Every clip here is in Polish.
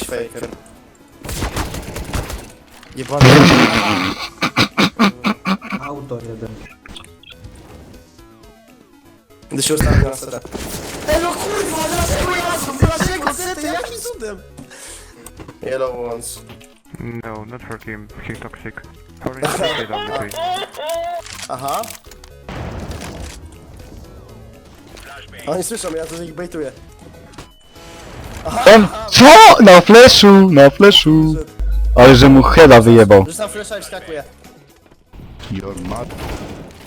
jakiś faker. Jebany. Auto jeden. Gdy się ustawię na setę. Ej no kurwa, dlaczego ja Dlaczego sety? Jakim cudem? Yellow ones. No, not for him. He's toxic. Orange stayed on the tree. Aha. Oni słyszą, ja to ich bejtuję. On... Co? Na fleszu, na fleszu. Ale że mu heada wyjebał. Rzucam flesza i wskakuję. Your mother,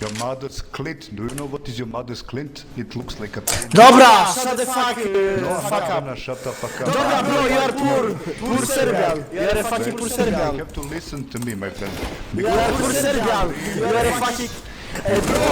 your mother's clit. Do you know what is your mother's clit? It looks like a pin. Dobra! Shut the fuck, uh, No, I'm fuck not up. gonna shut the fuck up. Dobra bro, you are poor! Poor Serbian! You are a fucking poor You Serbian! have to listen to me, my friend. You are a poor Serbian! You are a fucking... Hey bro!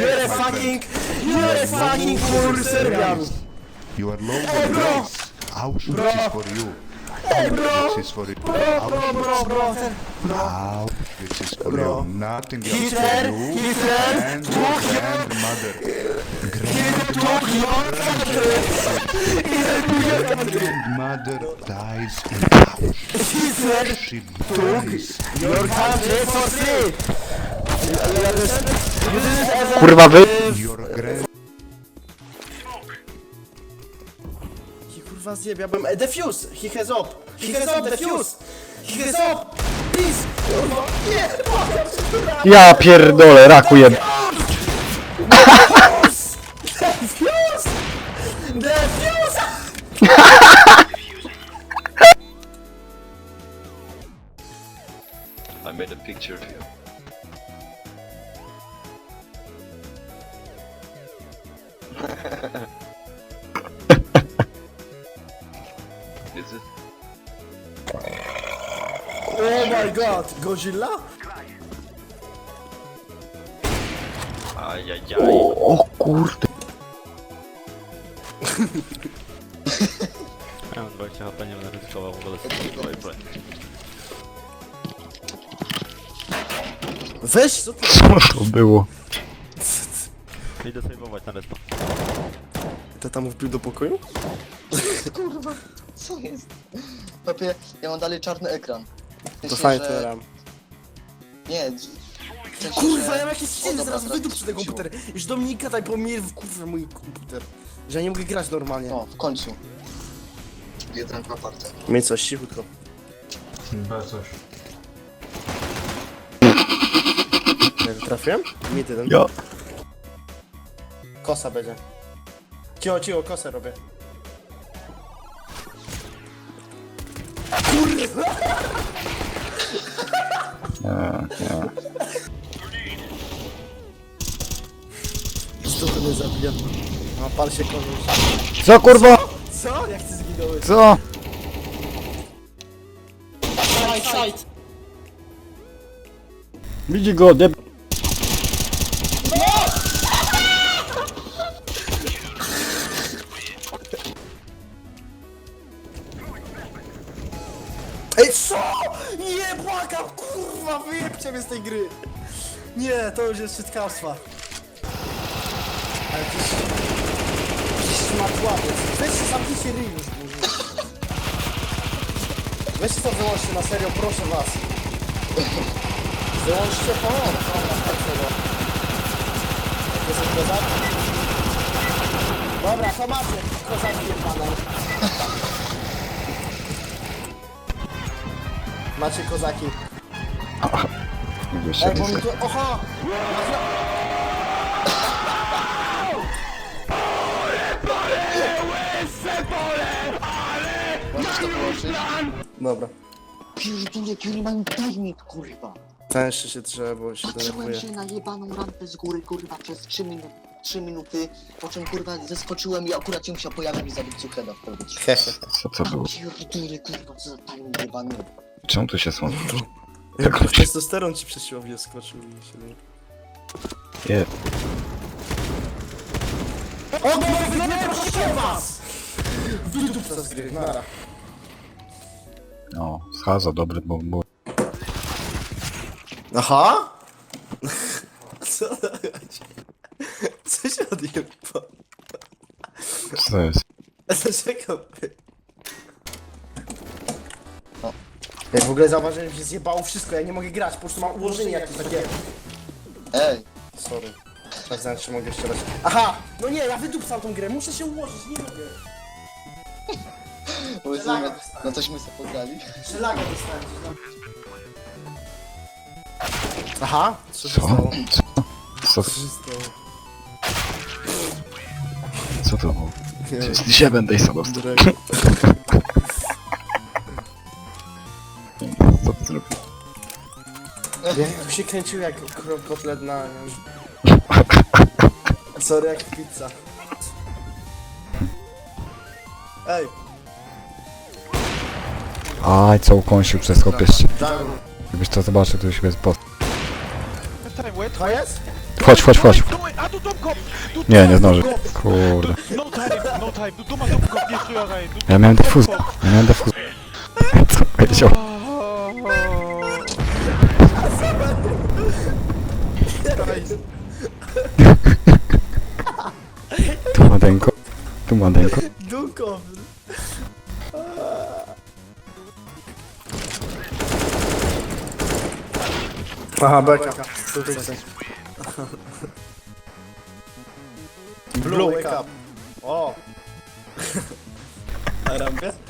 You are a fucking... You are a fucking poor Serbian! You are low in grace. Auschwitz is for you. Auschwitz is for you. Bro, bro, ten... Auschwitz is for you. Nothing else Hitler, for you. Hitler, And your grandmother. Grandmother dies in Auschwitz. She dies. Your country for free! Kurwa wy... Your grand He kurwa zjebiałbym... E, defuse! He has up! He has up, defuse! He has up! Please! Kurwa, nie! Błagam cię, kurwa! Ja pierdolę, raku jeb... Defuse! Defuse! I made a picture of you. Is my god! Godzilla? Ajajaj. O kurde. Ja mam 20 HP, nie będę ryzykował w ogóle z. Weź, co ty? Co to było? Idę sejwować na respa. Ty tam wbił do pokoju? Kurwa, co jest? Papie, ja mam dalej czarny ekran. Fajnie, że- to ram. Nie, w sensie, Kurwa, że- ja mam jakieś O, ściny, dobra, zaraz teraz wydup przy ten wróciło. komputer. Już do mnie gadaj, bo mnie w kurwa mój komputer. Że ja nie mogę grać normalnie. O, w końcu. Jeden aparte. Miej coś, cichutko. B coś. Jak trafiłem? Mi jeden. Ja. Kosa będzie. Cicho, cicho, kosę robię. Nie, nie. Zdrowy mnie zabija. A pal się kogoś. Co kurwa? Co? Jak ty zginąłeś? Co? Side, side. Widzi go, deb... kurwa, wyjebcie mnie z tej gry. Nie, to już jest szczytkarstwa. Ale jakiś... Jakiś szmatławiec. Weźcie, zamknijcie ryj już, kurwa. Weźcie to wyłączcie na serio, proszę was. Wyłączcie to, dobra, tak tego. Jak jesteś kozak? Dobra, to macie, kozaki jebane. Macie kozaki. Ej, bo mi tu... Oho! Dobra. Pierdolę, jaki mam timing, kurwa. Tęższy się drze, bo się Patrzyłem denerwuje. się na jebaną rampę z góry, kurwa, przez 3 minuty. 3 minuty, po czym kurwa zeskoczyłem i akurat się musiał pojawić i zabić Cukreda w powietrzu. Hehe. Co to było? Pierdolę, kurwa, co za timing jebany. Czemu tu się słon? Jakby testosteron ci przez siłownię skoczył i się... Je... O, dobra, wygląda proszę was! Wydup z gry, nara. No, schaza dobry, bo było... Aha? Co to chodzi? Co się odjeba? Co jest? Dlaczego? W ogóle zauważyłem, że się zjebało wszystko, ja nie mogę grać, po prostu mam ułożenie jakieś takie... Ej, Sorry. Sprawdzałem, czy mogę jeszcze raz. Aha! No nie, ja wydupcam tą grę, muszę się ułożyć, nie mogę. powiedzmy, no tośmy sobie pograli. Dostałem. Aha! Co się Co? stało? Co? Co się stało? Co to było? Jest dzisiaj będę i Co zrobił? Jak się kręcił jak kro- kotlet na... Sorry, jak pizza. Ej, Aj, co ukąsił przez kopieście. dałem. Gdybyś to zobaczył, to już jest po... To jest? Wchodź, wchodź, wchodź. Nie, nie zdążę. Kurde. No time, no time, Ja miałem defuzję. Ja miałem defuzję. Co powiedział? Tu madeńko. Tu madeńko. Dunko. Aha, beka. Tutaj. Blue, wake up. O! Na rampie?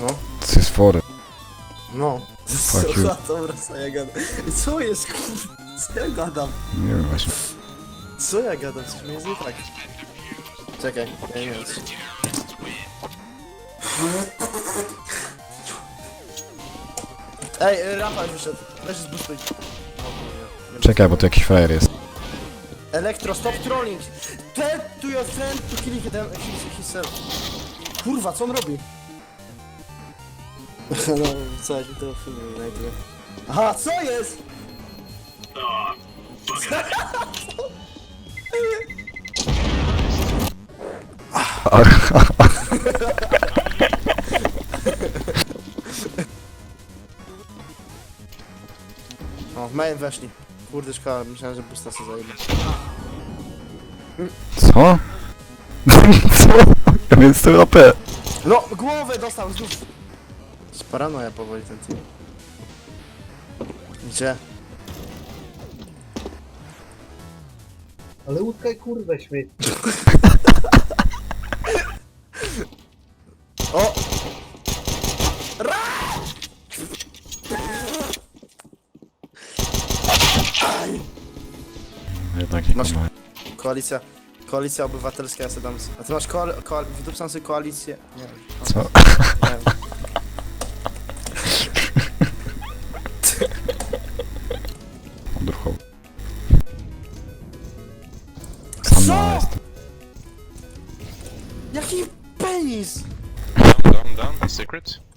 No, Co jest fory? no. Fuck you. Dobra, co ja gadam? Co jest, kurwa? Co ja gadam? Nie wiem właśnie. Co ja gadam? Coś mi jest nie tak. Czekaj, ja nie wiem. co- Ej, e, Rafał wyszedł. Zbustuj. Czekaj, bo tu jakiś frajer jest. Elektro, stop trolling! Tell to your friend to kill him himself. Kurwa, co on robi? no, się tego filmu znajduję. Aha, co jest? O, w main weszli. Kurde, szkoda, myślałem, że busta sobie zajmie. Co? Co? Ja miałem 100 HP. No, głowę dostał znów. Z paranoja powoli ten team. Gdzie? Ale utkaj kurwę śmieć. O! Jednak nie Masz- ma. Koalicja. Koalicja obywatelska, ja sobie dam... A ty masz koal... koal... Sobie koalicję... Nie wiem. Co? Nie wiem. Secret.